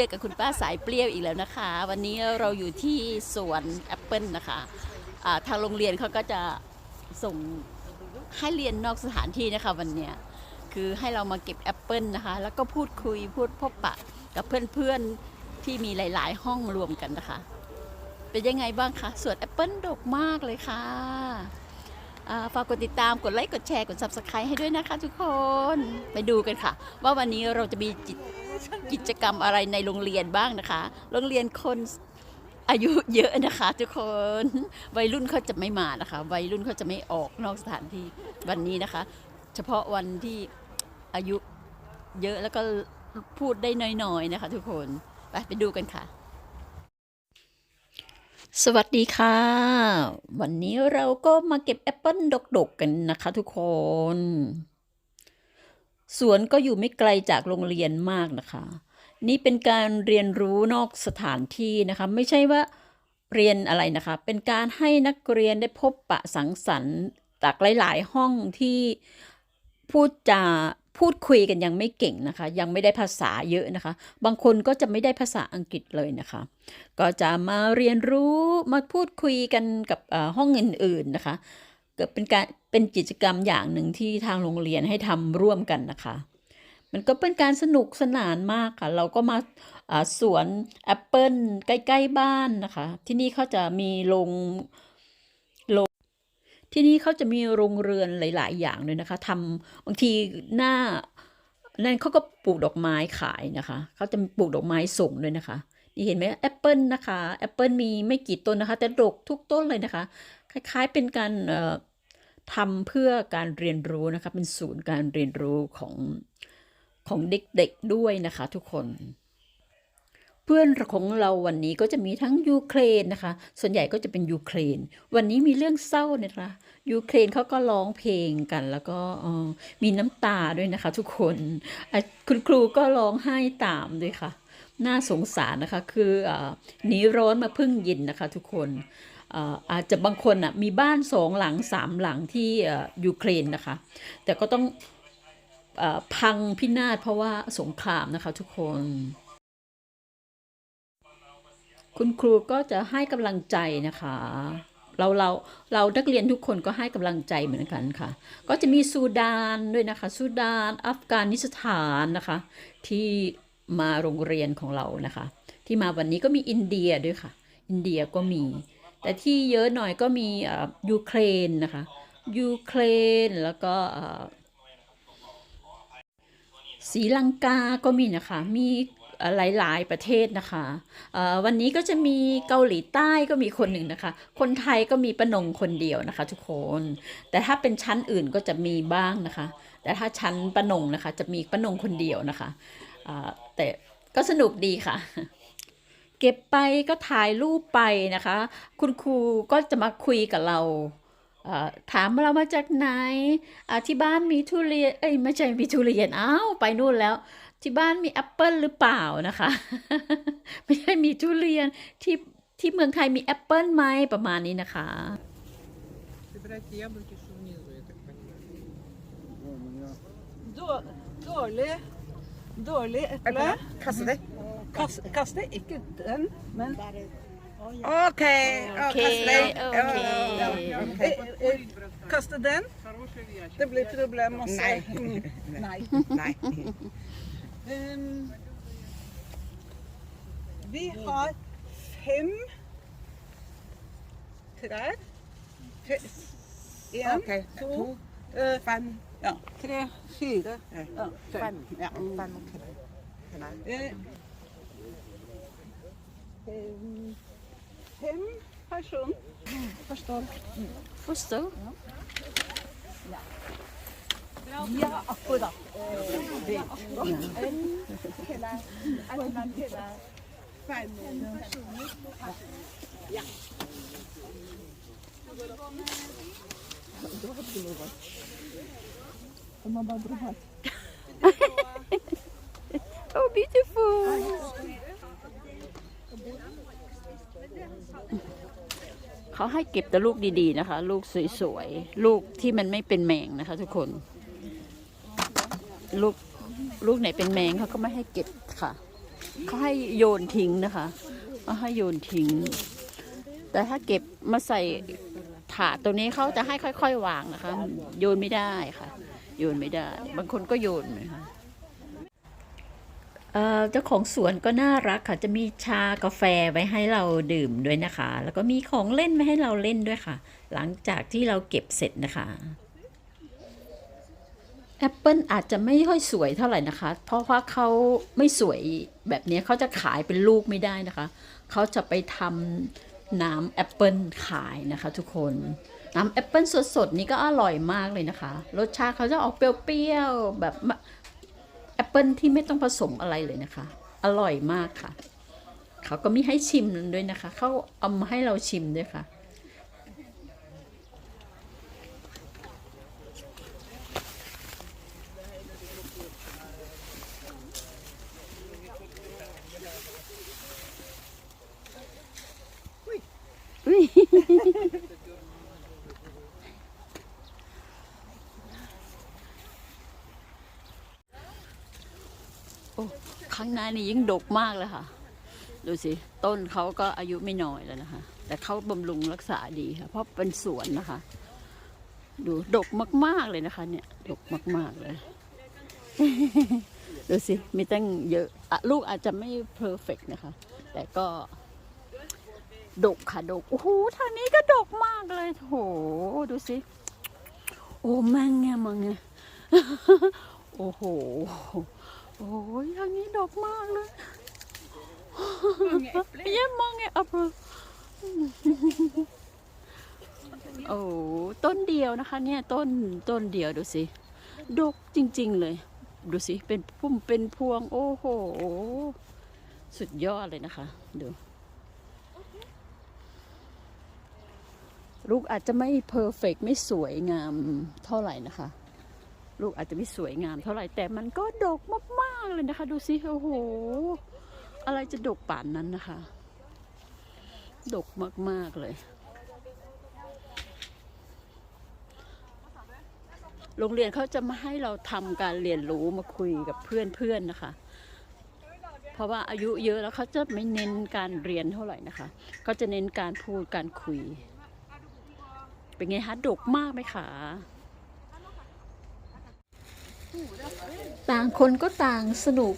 จอกับคุณป้าสายเปรี้ยวอีกแล้วนะคะ วันนี้เราอยู่ที่สวนแอปเปิลนะคะอ่าทางโรงเรียนเขาก็จะส่งให้เรียนนอกสถานที่นะคะวันนี้คือให้เรามาเก็บแอปเปิลนะคะ แล้วก็พูดคุยพูดพบปะกับเพื่อนๆที่มีหลายๆ ห้องรวมกันนะคะ เป็นยังไงบ้างคะสวนแอปเปิลดกมากเลยค่ะอ่า ฝากกดติดตามกดไลค์กดแชร์กด subscribe ให้ด้วยนะคะทุกคนไปดูกันค่ะ ว่าวันนี้เราจะมีกิจกรรมอะไรในโรงเรียนบ้างนะคะ โรงเรียนคนอายุเยอะนะคะ ทุกคนวัยรุ่นเขาจะไม่มานะคะ วัยรุ่นเขาจะไม่ออกนอกสถานที่วันนี้นะคะ เฉพาะวันที่อายุเยอะแล้วก็พูดได้น้อยๆนะคะ ทุกคนไปไปดูกันค่ะ สวัสดีค่ะ วันนี้เราก็มาเก็บแอปเปิลดกๆกันนะคะทุกคน สวนก็อยู่ไม่ไกลจากโรงเรียนมากนะคะ นี่เป็นการเรียนรู้นอกสถานที่นะคะ ไม่ใช่ว่าเรียนอะไรนะคะ เป็นการให้นักเรียนได้พบปะสังสรรค์จากหลาย ๆ ห้องที่พูดจา พูดคุยกันยังไม่เก่งนะคะ ยังไม่ได้ภาษาเยอะนะคะ บางคนก็จะไม่ได้ภาษาอังกฤษเลยนะคะ ก็จะมาเรียนรู้มาพูดคุยกันกับห้องอื่นๆนะคะเกิดเป็นการเป็นกิจกรรมอย่างหนึ่งที่ทางโรงเรียนให้ทำร่วมกันนะคะ มันก็เป็นการสนุกสนานมากค่ะ เราก็มาสวนแอปเปิลใกล้ ๆ บ้านนะคะ ที่นี่เขาจะมีโรง ที่นี่เขาจะมีโรงเรือนหลาย ๆ อย่างเลยนะคะทำบางทีหน้านั่นเขาก็ปลูกดอกไม้ขายนะคะเขาจะปลูกดอกไม้ส่งด้วยนะคะ นี่เห็นไหมแอปเปิลนะคะแอปเปิลมีไม่กี่ต้นนะคะ แต่ดกทุกต้นเลยนะคะ คล้าย ๆ เป็นการทำเพื่อการเรียนรู้นะคะ เป็นศูนย์การเรียนรู้ของของเด็ก ๆ ด้วยนะคะ ทุกคน พื่อนของเราวันนี้ก็จะมีทั้งยูเครนนะคะ ส่วนใหญ่ก็จะเป็นยูเครน วันนี้มีเรื่องเศร้านะคะยูเครนเขาก็ร้องเพลงกัน แล้วก็มีน้ำตาด้วยนะคะ ทุกคนคุณครูก็ร้องไห้ตามด้วยค่ะ น่าสงสารนะคะ คือหนีร้อนมาพึ่งเย็นนะคะ ทุกคนอาจจะบางคนอะมีบ้านสองหลังสามหลังที่ยูเครนนะคะ แต่ก็ต้องอพังพินาศเพราะว่าสงครามนะคะ ทุกคน คุณครูก็จะให้กำลังใจนะคะ เราเราเรานักเรียนทุกคนก็ให้กำลังใจเหมือนกันค่ะ ก็จะมีซูดานด้วยนะคะซูดาน อัฟกานิสถานนะคะ ที่มาโรงเรียนของเรานะคะ ที่มาวันนี้ก็มีอินเดียด้วยค่ะ อินเดียก็มี แต่ที่เยอะหน่อยก็มีอ่อยูเครนนะคะยูเครนแล้วก็อ่อศรีลังกาก็มีนะคะ มี หลาย ๆ ประเทศนะคะวันนี้ก็จะมีเกาหลีใต้ก็มีคนหนึ่งนะคะ คนไทยก็มีประนงคนเดียวนะคะทุกคน แต่ถ้าเป็นชั้นอื่นก็จะมีบ้างนะคะ แต่ถ้าชั้นประนงนะคะจะมีประนงคนเดียวนะคะแต่ก็สนุกดีค่ะเก็บไปก็ถ่ายรูปไปนะคะ คุณครูก็จะมาคุยกับเราถามเรามาจากไหนที่บ้านมีทุเรียนเอ้ยไม่ใช่มีทุเรียนอ้าวไปนู่นแล้ว ที่บ้านมีแอปเปิลหรือเปล่านะคะ ไม่ใช่มีทุเรียนที่ที่เมืองไทยมีแอปเปิลไหมประมาณนี้นะคะ Dårlig Dårlig eple. Kaste det. Kaste, kaste ikke den, men OK. Kaste den. Kaste den. Det blir problem også. Nei. Nei. Nei. Um, vi har fem trær. Tre- okay. To, To, eh, fem. ja, tre, fire, Ja. fem. Fem. Ja, fem. Eh, em, fem personer. Forstår. Forstå. Ja, akkurat. Det. Fem. Oh, beautiful เขาให้เก็บแต่ลูกดีๆนะคะ ลูกสวยๆ ลูกที่มันไม่เป็นแมงนะคะทุกคน ลูกลูกไหนเป็นแมงเขาก็ไม่ให้เก็บค่ะเขาให้โยนทิ้งนะคะเขาให้โยนทิ้ง แต่ถ้าเก็บมาใส่ถาดตรงนี้เขาจะให้ค่อย ๆ วางนะคะ โยนไม่ได้ค่ะ โยนไม่ได้ บางคนก็โยนนะคะเอ่อเจ้าของสวนก็น่ารักค่ะ จะมีชากาแฟไว้ให้เราดื่มด้วยนะคะ แล้วก็มีของเล่นไว้ให้เราเล่นด้วยค่ะ หลังจากที่เราเก็บเสร็จนะคะ แอปเปิลอาจจะไม่ค่อยสวยเท่าไหร่นะคะ เพราะว่าเขาไม่สวยแบบนี้เขาจะขายเป็นลูกไม่ได้นะคะ เขาจะไปทำน้ำแอปเปิลขายนะคะทุกคนน้ำแอปเปิลสดๆนี่ก็อร่อยมากเลยนะคะ รสชาติเขาจะออกเปรี้ยวๆแบบแอปเปิลที่ไม่ต้องผสมอะไรเลยนะคะ อร่อยมากค่ะ เขาก็มีให้ชิมด้วยนะคะ เขาเอามาให้เราชิมด้วยค่ะ โอ้ข้างในนี่ยิ่งดกมากเลยค่ะ ดูสิ ต้นเขาก็อายุไม่น้อยแล้วนะคะ แต่เขาบำรุงรักษาดีค่ะ เพราะเป็นสวนนะคะ ดูดกมาก ๆเลยนะคะ เนี่ย ดกมาก ๆเลยดูสิ มีตั้งเยอะอะลูกอาจจะไม่เพอร์เฟกนะคะ แต่ก็ ดกค่ะดกโอ้โหทางนี้ก็ดกมากเลยโถดูสิโอ้มังไงมังไงโอ้โหโอ้ยทางนี้ดกมากเลยเยี่ยมมากไงอัปโอ้ต้นเดียวนะคะ เนี่ยต้นต้นเดียวดูสิดกจริง ๆ เลย ดูสิเป็นพุ่มเป็นพวง โอ้โห สุดยอดเลยนะคะ ดู ลูกอาจจะไม่เพอร์เฟกไม่สวยงามเท่าไหร่นะคะ ลูกอาจจะไม่สวยงามเท่าไหร่แต่มันก็ดกมากๆเลยนะคะ ดูสิโอ้โห อะไรจะดกป่านนั้นนะคะ ดกมากๆเลย โรงเรียนเขาจะมาให้เราทำการเรียนรู้มาคุยกับเพื่อนๆนะคะเพราะว่าอายุเยอะแล้วเขาจะไม่เน้นการเรียนเท่าไหร่นะคะเขาจะเน้นการพูดการคุย เป็นไงคะดกมากไหมคะต่างคนก็ต่างสนุก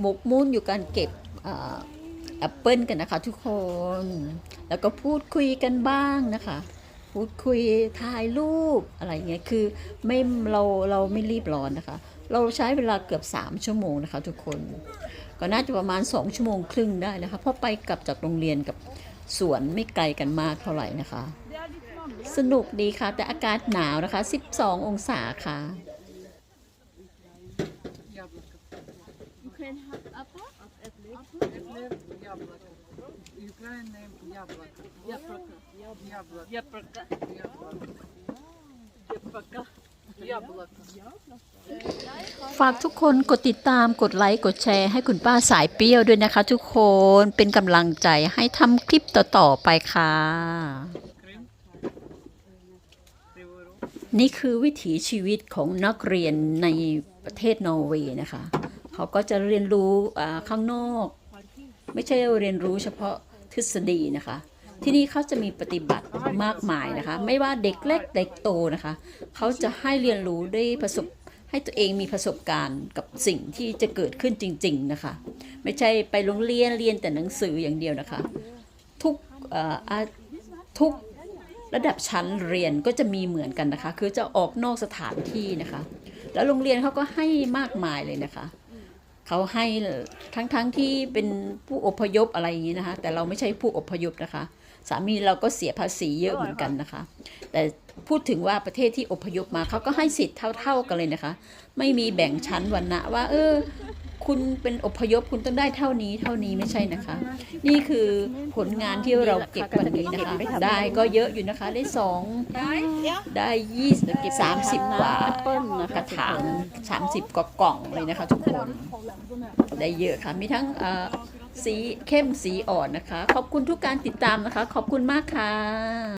หมกมุ่นอยู่การเก็บแอปเปิลกันนะคะทุกคน แล้วก็พูดคุยกันบ้างนะคะ พูดคุยถ่ายรูปอะไรเงี้ยคือไม่เราเราไม่รีบร้อนนะคะ เราใช้เวลาเกือบ 3 ชั่วโมงนะคะทุกคนก็น่าจะประมาณ 2 ชั่วโมงครึ่งได้นะคะเพราะไปกลับจากโรงเรียนกับสวนไม่ไกลกันมากเท่าไหร่นะคะ สนุกดีค่ะ แต่อากาศหนาวนะคะ 12 องศาค่ะ ฝากทุกคนกดติดตามกดไลค์ กดแชร์ให้คุณป้าสายเปรี้ยวด้วยนะคะทุกคนเป็นกำลังใจให้ทำคลิปต่อ ๆ ไปค่ะ นี่คือวิถีชีวิตของนักเรียนในประเทศนอร์เวย์นะคะ เขาก็จะเรียนรู้ข้างนอก ไม่ใช่เรียนรู้เฉพาะทฤษฎีนะคะ ที่นี่เขาจะมีปฏิบัติมากมายนะคะ ไม่ว่าเด็กเล็กเด็กโตนะคะ เขาจะให้เรียนรู้ได้ประสบให้ตัวเองมีประสบการณ์กับสิ่งที่จะเกิดขึ้นจริง ๆนะคะ ไม่ใช่ไปโรงเรียนเรียนแต่หนังสืออย่างเดียวนะคะ ทุกทุก ระดับชั้นเรียนก็จะมีเหมือนกันนะคะ คือจะออกนอกสถานที่นะคะ แล้วโรงเรียนเขาก็ให้มากมายเลยนะคะเขาให้ทั้งๆทที่เป็นผู้อพยพอะไรอย่างนี้นะคะ แต่เราไม่ใช่ผู้อพยพนะคะ สามีเราก็เสียภาษีเยอะเหมือนกันนะคะ แต่พูดถึงว่าประเทศที่อพยพมาเขาก็ให้สิทธิ์เท่า ๆกันเลยนะคะ ไม่มีแบ่งชั้นวรรณะว่า เออ คุณเป็นอพยพคุณต้องได้เท่านี้เท่านี้ไม่ใช่นะคะ นี่คือผลงานที่เราเก็บวันนี้นะคะ ได้ก็เยอะอยู่นะคะได้สองได้ยี่สิบสามสิบกว่านะคะถางสามสิบกว่ากล่องเลยนะคะ ทุกคนได้เยอะค่ะมีทั้งเอ่อสีเข้มสีอ่อนนะคะ ขอบคุณทุกการติดตามนะคะ ขอบคุณมากค่ะ